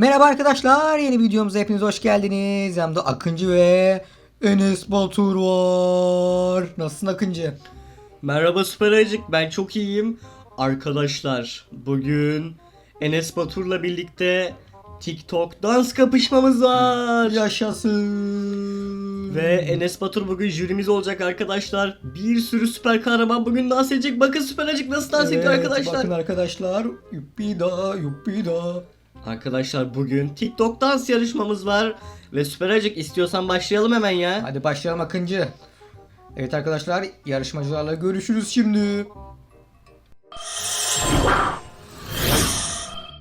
Merhaba arkadaşlar yeni videomuza hepiniz hoş geldiniz. Yanımda Akıncı ve Enes Batur var. Nasılsın Akıncı? Merhaba Süper Ayıcık, ben çok iyiyim. Arkadaşlar, bugün Enes Batur'la birlikte TikTok dans kapışmamız var. Yaşasın. Ve Enes Batur bugün jürimiz olacak arkadaşlar. Bir sürü süper kahraman bugün dans edecek. Bakın Süper Ayıcık nasıl dans ediyor Evet, arkadaşlar. Bakın arkadaşlar. Yuppi da yuppi da. Arkadaşlar bugün TikTok dans yarışmamız var. Ve Süper Ayıcık istiyorsan başlayalım hemen ya. Hadi başlayalım Akıncı. Evet arkadaşlar yarışmacılarla görüşürüz şimdi.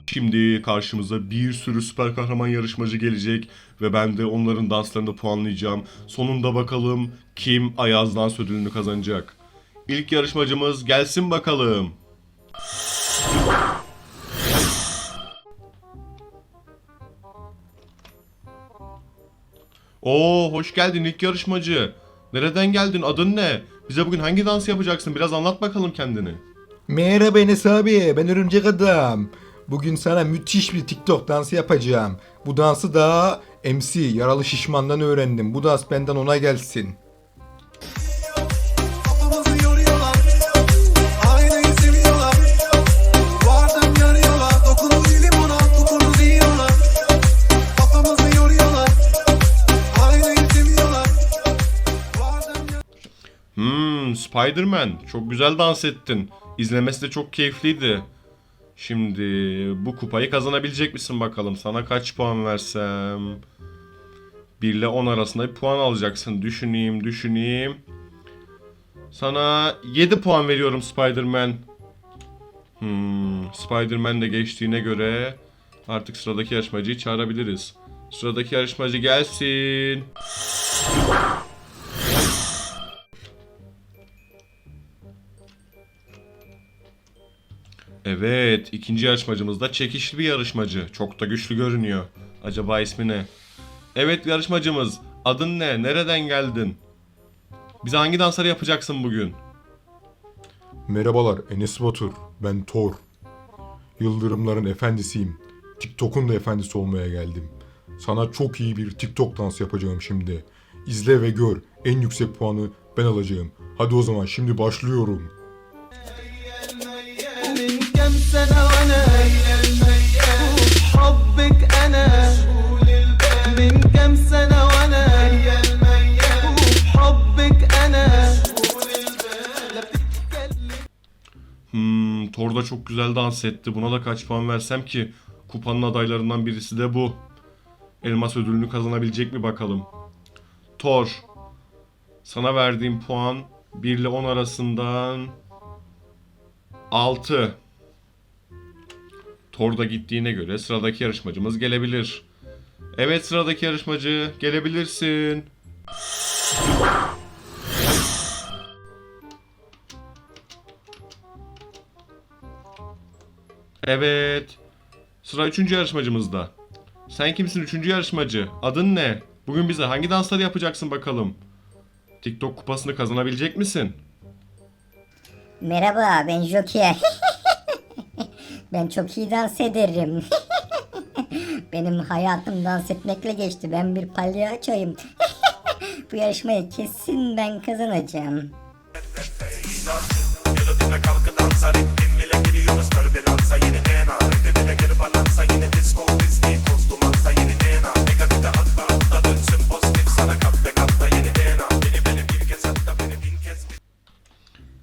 Şimdi karşımıza bir sürü süper kahraman yarışmacı gelecek ve ben de onların danslarını puanlayacağım. Sonunda bakalım kim Ayaz dans ödülünü kazanacak. İlk yarışmacımız gelsin bakalım. Oo hoş geldin ilk yarışmacı. Nereden geldin? Adın ne? Bize bugün hangi dans yapacaksın? Biraz anlat bakalım kendini. Merhaba Enes abi, ben Örümcek Adam. Bugün sana müthiş bir TikTok dansı yapacağım. Bu dansı da MC Yaralı Şişman'dan öğrendim. Bu dans benden ona gelsin. Spider-Man. Çok güzel dans ettin. İzlemesi de çok keyifliydi. Şimdi bu kupayı kazanabilecek misin bakalım? Sana kaç puan versem? 1 ile 10 arasında bir puan alacaksın. Düşüneyim, düşüneyim. Sana 7 puan veriyorum Spider-Man. Hmm, Spider-Man de geçtiğine göre artık sıradaki yarışmacıyı çağırabiliriz. Sıradaki yarışmacı gelsin. Evet, ikinci yarışmacımız da çekişli bir yarışmacı. Çok da güçlü görünüyor. Acaba ismi ne? Evet yarışmacımız, adın ne? Nereden geldin? Bize hangi dansları yapacaksın bugün? Merhabalar Enes Batur, ben Thor. Yıldırımların efendisiyim. TikTok'un da efendisi olmaya geldim. Sana çok iyi bir TikTok dans yapacağım şimdi. İzle ve gör. En yüksek puanı ben alacağım. Hadi o zaman şimdi başlıyorum. من كم سنة وأنا حبك أنا من كم سنة وأنا حبك أنا Hmm, Thor da çok güzel dans etti. Buna da kaç puan versem ki? Kupanın adaylarından birisi de bu. Elmas ödülünü kazanabilecek mi bakalım? Thor. Sana verdiğim puan 1 ile 10 arasından 6. Thor da gittiğine göre sıradaki yarışmacımız gelebilir. Evet sıradaki yarışmacı gelebilirsin. Evet. Sıra üçüncü yarışmacımızda. Sen kimsin üçüncü yarışmacı? Adın ne? Bugün bize hangi dansları yapacaksın bakalım? TikTok kupasını kazanabilecek misin? Merhaba ben Joker. ben çok iyi dans ederim. Benim hayatım dans etmekle geçti. Ben bir palyaçoyum. Bu yarışmayı kesin ben kazanacağım.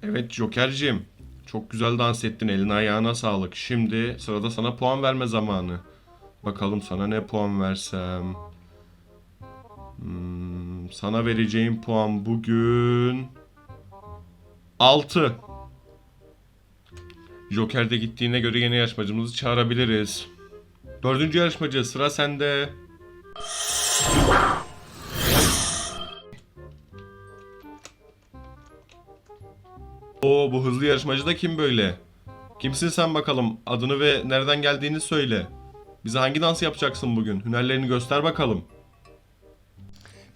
Evet Joker'cim. Çok güzel dans ettin. Eline ayağına sağlık. Şimdi sırada sana puan verme zamanı. Bakalım sana ne puan versem. Hmm, sana vereceğim puan bugün 6. Joker de gittiğine göre yeni yarışmacımızı çağırabiliriz. Dördüncü yarışmacı sıra sende. Oo bu hızlı yarışmacı da kim böyle? Kimsin sen bakalım? Adını ve nereden geldiğini söyle. Bize hangi dans yapacaksın bugün? Hünerlerini göster bakalım.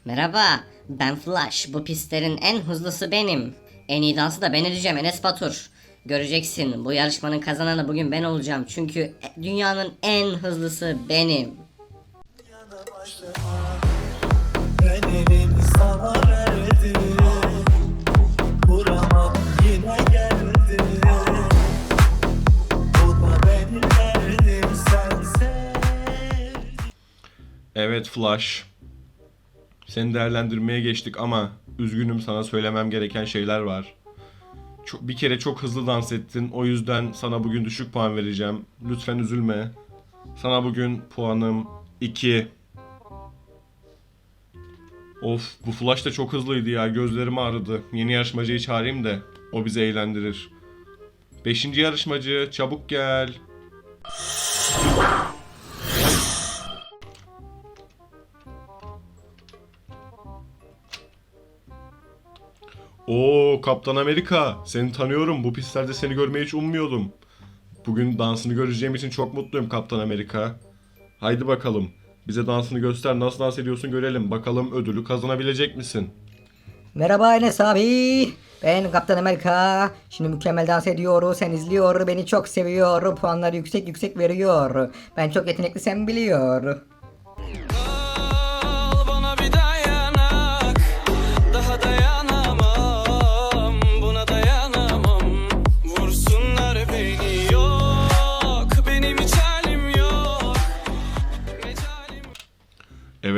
Merhaba ben Flash. Bu pistlerin en hızlısı benim. En iyi dansı da ben edeceğim Enes Batur. Göreceksin bu yarışmanın kazananı bugün ben olacağım. Çünkü dünyanın en hızlısı benim. Evet Flash. Seni değerlendirmeye geçtik ama üzgünüm sana söylemem gereken şeyler var. Çok, bir kere çok hızlı dans ettin. O yüzden sana bugün düşük puan vereceğim. Lütfen üzülme. Sana bugün puanım 2. Of bu flash da çok hızlıydı ya. Gözlerim ağrıdı. Yeni yarışmacıyı çağırayım da o bizi eğlendirir. Beşinci yarışmacı çabuk gel. Oo Kaptan Amerika. Seni tanıyorum. Bu pistlerde seni görmeyi hiç ummuyordum. Bugün dansını göreceğim için çok mutluyum Kaptan Amerika. Haydi bakalım. Bize dansını göster. Nasıl dans ediyorsun görelim. Bakalım ödülü kazanabilecek misin? Merhaba Enes abi. Ben Kaptan Amerika. Şimdi mükemmel dans ediyor. Sen izliyor. Beni çok seviyor. Puanları yüksek yüksek veriyor. Ben çok yetenekli sen biliyor.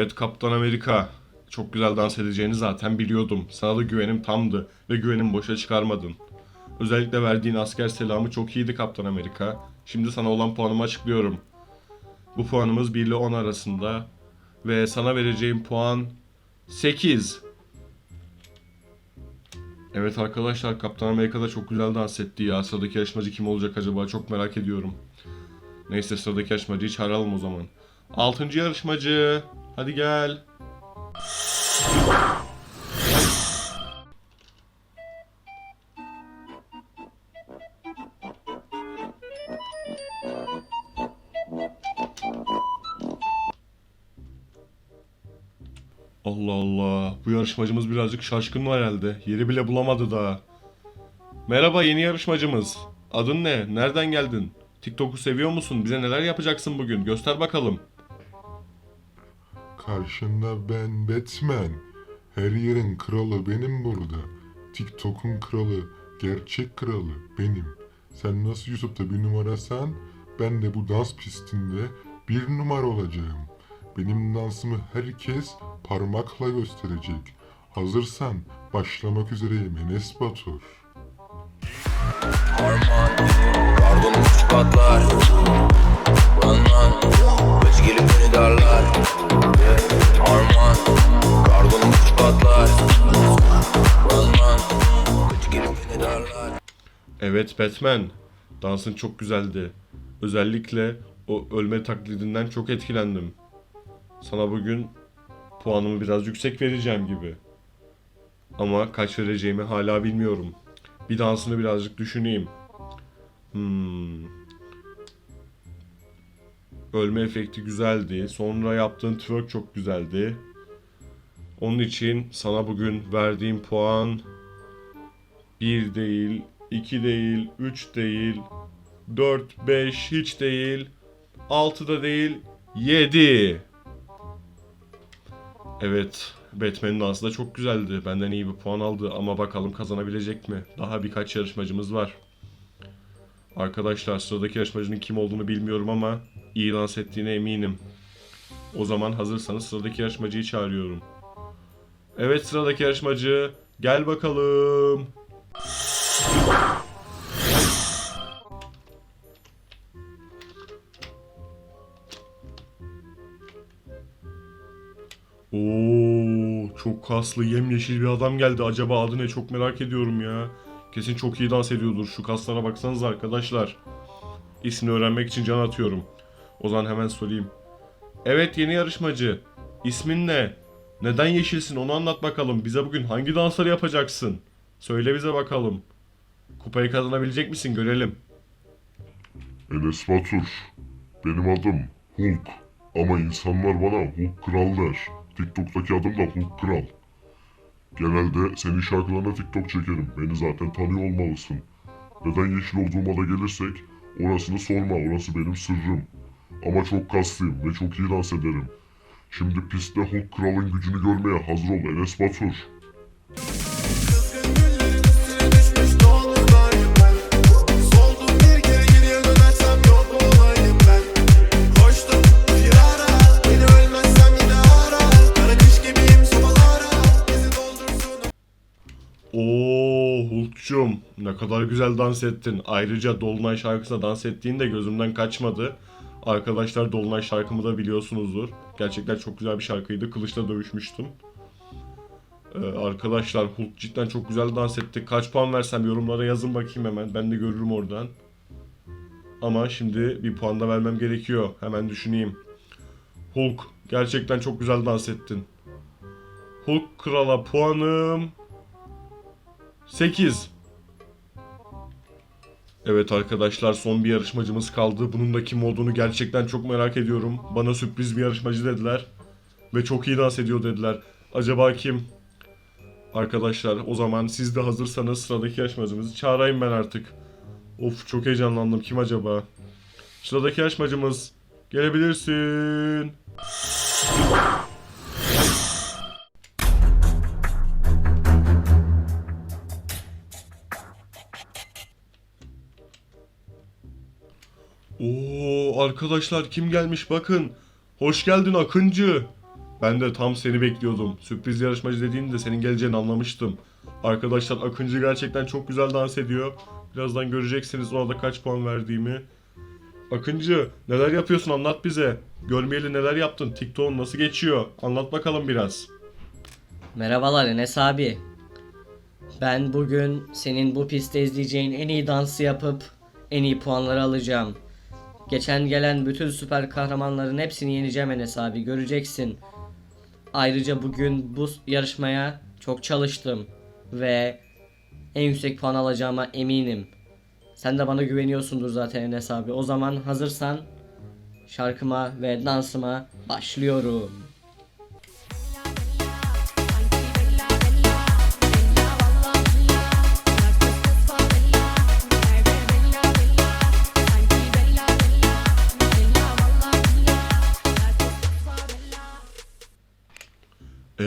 Evet Kaptan Amerika. Çok güzel dans edeceğini zaten biliyordum. Sana da güvenim tamdı ve güvenim boşa çıkarmadın. Özellikle verdiğin asker selamı çok iyiydi Kaptan Amerika. Şimdi sana olan puanımı açıklıyorum. Bu puanımız 1 ile 10 arasında ve sana vereceğim puan 8. Evet arkadaşlar Kaptan Amerika'da çok güzel dans etti ya. Sıradaki yarışmacı kim olacak acaba çok merak ediyorum. Neyse sıradaki yarışmacıyı çağıralım o zaman. Altıncı yarışmacı. Hadi gel. Allah Allah. Bu yarışmacımız birazcık şaşkın herhalde. Yeri bile bulamadı daha. Merhaba yeni yarışmacımız. Adın ne? Nereden geldin? TikTok'u seviyor musun? Bize neler yapacaksın bugün? Göster bakalım. Karşında ben Batman. Her yerin kralı benim burada. TikTok'un kralı, gerçek kralı benim. Sen nasıl YouTube'da bir numarasan, ben de bu dans pistinde bir numara olacağım. Benim dansımı herkes parmakla gösterecek. Hazırsan başlamak üzereyim Enes Batur. Pardon uç patlar Kaç gelip beni darlar Evet Batman. Dansın çok güzeldi. Özellikle o ölme taklidinden çok etkilendim. Sana bugün puanımı biraz yüksek vereceğim gibi. Ama kaç vereceğimi hala bilmiyorum. Bir dansını birazcık düşüneyim. Hmm. Ölme efekti güzeldi. Sonra yaptığın twerk çok güzeldi. Onun için sana bugün verdiğim puan 1 değil, 2 değil, 3 değil, 4, 5 hiç değil, 6 da değil, 7. Evet, Batman'in dansı da çok güzeldi. Benden iyi bir puan aldı ama bakalım kazanabilecek mi? Daha birkaç yarışmacımız var. Arkadaşlar sıradaki yarışmacının kim olduğunu bilmiyorum ama iyi dans ettiğine eminim. O zaman hazırsanız sıradaki yarışmacıyı çağırıyorum. Evet sıradaki yarışmacı gel bakalım. Oo, çok kaslı yemyeşil bir adam geldi. Acaba adı ne? Çok merak ediyorum ya. Kesin çok iyi dans ediyordur. Şu kaslara baksanıza arkadaşlar. İsmini öğrenmek için can atıyorum. O zaman hemen sorayım. Evet yeni yarışmacı. İsmin ne? Neden yeşilsin onu anlat bakalım. Bize bugün hangi dansları yapacaksın? Söyle bize bakalım. Kupayı kazanabilecek misin görelim. Enes Batur. Benim adım Hulk. Ama insanlar bana Hulk Kral der. TikTok'taki adım da Hulk Kral. Genelde senin şarkılarına TikTok çekerim. Beni zaten tanıyor olmalısın. Neden yeşil olduğuma da gelirsek orasını sorma orası benim sırrım. Ama çok kaslıyım ve çok iyi dans ederim. Şimdi pistte Hulk kralın gücünü görmeye hazır ol Enes Batur. Oo ne kadar güzel dans ettin. Ayrıca Dolunay şarkısına dans ettiğin de gözümden kaçmadı. Arkadaşlar Dolunay şarkımı da biliyorsunuzdur. Gerçekten çok güzel bir şarkıydı. Kılıçla dövüşmüştüm. Ee, arkadaşlar Hulk cidden çok güzel dans etti. Kaç puan versem yorumlara yazın bakayım hemen. Ben de görürüm oradan. Ama şimdi bir puan da vermem gerekiyor. Hemen düşüneyim. Hulk gerçekten çok güzel dans ettin. Hulk krala puanım 8. Evet arkadaşlar son bir yarışmacımız kaldı. Bunun da kim olduğunu gerçekten çok merak ediyorum. Bana sürpriz bir yarışmacı dediler. Ve çok iyi dans ediyor dediler. Acaba kim? Arkadaşlar o zaman siz de hazırsanız sıradaki yarışmacımızı çağırayım ben artık. Of çok heyecanlandım. Kim acaba? Sıradaki yarışmacımız. Gelebilirsin. Arkadaşlar kim gelmiş bakın. Hoş geldin Akıncı. Ben de tam seni bekliyordum. Sürpriz yarışmacı dediğinde senin geleceğini anlamıştım. Arkadaşlar Akıncı gerçekten çok güzel dans ediyor. Birazdan göreceksiniz ona da kaç puan verdiğimi. Akıncı neler yapıyorsun anlat bize. Görmeyeli neler yaptın? TikTok'un nasıl geçiyor? Anlat bakalım biraz. Merhabalar Enes abi. Ben bugün senin bu pistte izleyeceğin en iyi dansı yapıp en iyi puanları alacağım. Geçen gelen bütün süper kahramanların hepsini yeneceğim Enes abi göreceksin. Ayrıca bugün bu yarışmaya çok çalıştım ve en yüksek puan alacağıma eminim. Sen de bana güveniyorsundur zaten Enes abi. O zaman hazırsan şarkıma ve dansıma başlıyorum.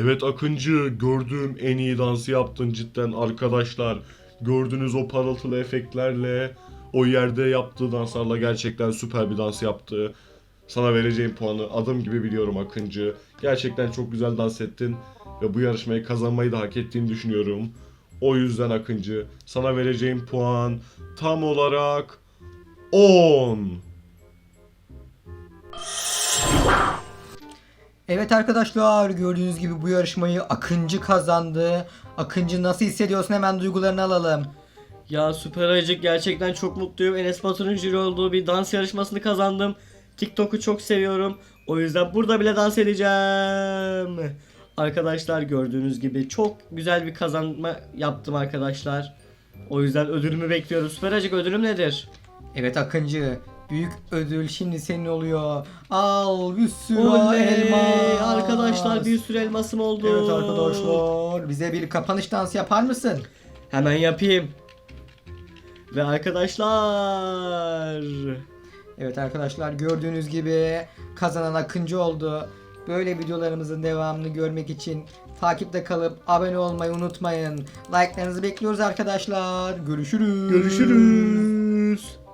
Evet Akıncı gördüğüm en iyi dansı yaptın cidden arkadaşlar. Gördüğünüz o parıltılı efektlerle o yerde yaptığı danslarla gerçekten süper bir dans yaptı. Sana vereceğim puanı adım gibi biliyorum Akıncı. Gerçekten çok güzel dans ettin ve bu yarışmayı kazanmayı da hak ettiğini düşünüyorum. O yüzden Akıncı sana vereceğim puan tam olarak 10. Evet arkadaşlar gördüğünüz gibi bu yarışmayı Akıncı kazandı. Akıncı nasıl hissediyorsun hemen duygularını alalım. Ya Süper Ayıcık gerçekten çok mutluyum. Enes Batur'un jüri olduğu bir dans yarışmasını kazandım. TikTok'u çok seviyorum. O yüzden burada bile dans edeceğim. Arkadaşlar gördüğünüz gibi çok güzel bir kazanma yaptım arkadaşlar. O yüzden ödülümü bekliyorum. Süper Ayıcık ödülüm nedir? Evet Akıncı büyük ödül şimdi senin oluyor. Al bir sürü Oley! elmas. Arkadaşlar bir sürü elmasım oldu. Evet arkadaşlar bize bir kapanış dansı yapar mısın? Hemen yapayım. Ve arkadaşlar. Evet arkadaşlar gördüğünüz gibi kazanan Akıncı oldu. Böyle videolarımızın devamını görmek için takipte kalıp abone olmayı unutmayın. Like'larınızı bekliyoruz arkadaşlar. Görüşürüz. Görüşürüz.